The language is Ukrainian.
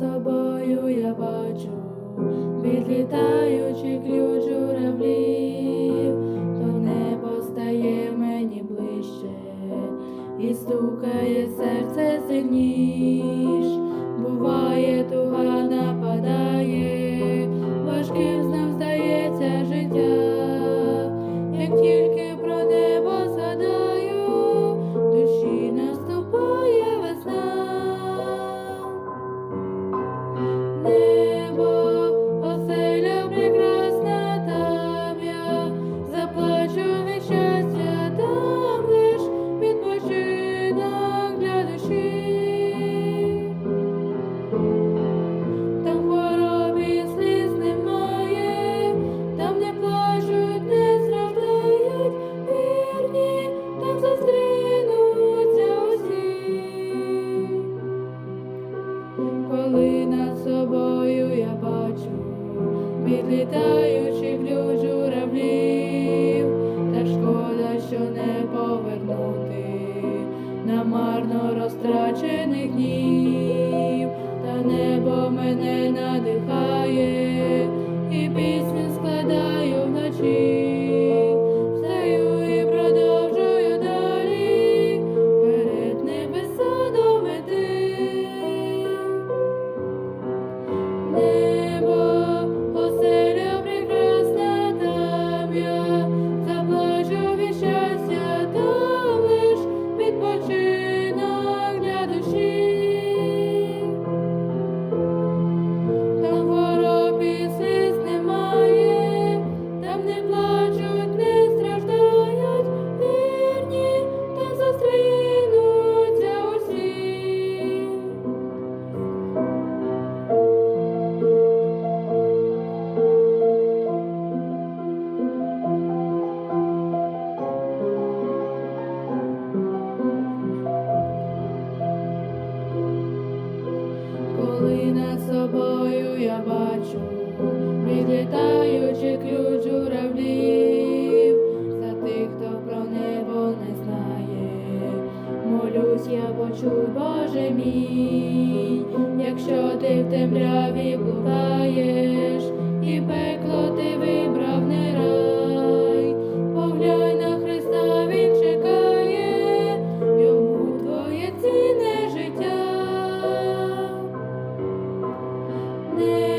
собою я бачу, відлітаючи ключ журавлів, то небо стає мені ближче, і стукає серце сильніш, буває, туга нападає. Відлітаючи ключ журавлів, та шкода, що не повернути на марно розтрачених днів, та небо мене надихає, коли над собою я бачу, відлітаючи ключ журавлів, за тих, хто про небо не знає, молюсь я почуй, Боже мій, якщо ти в темряві блукаєш, і пекло ти вибрав name.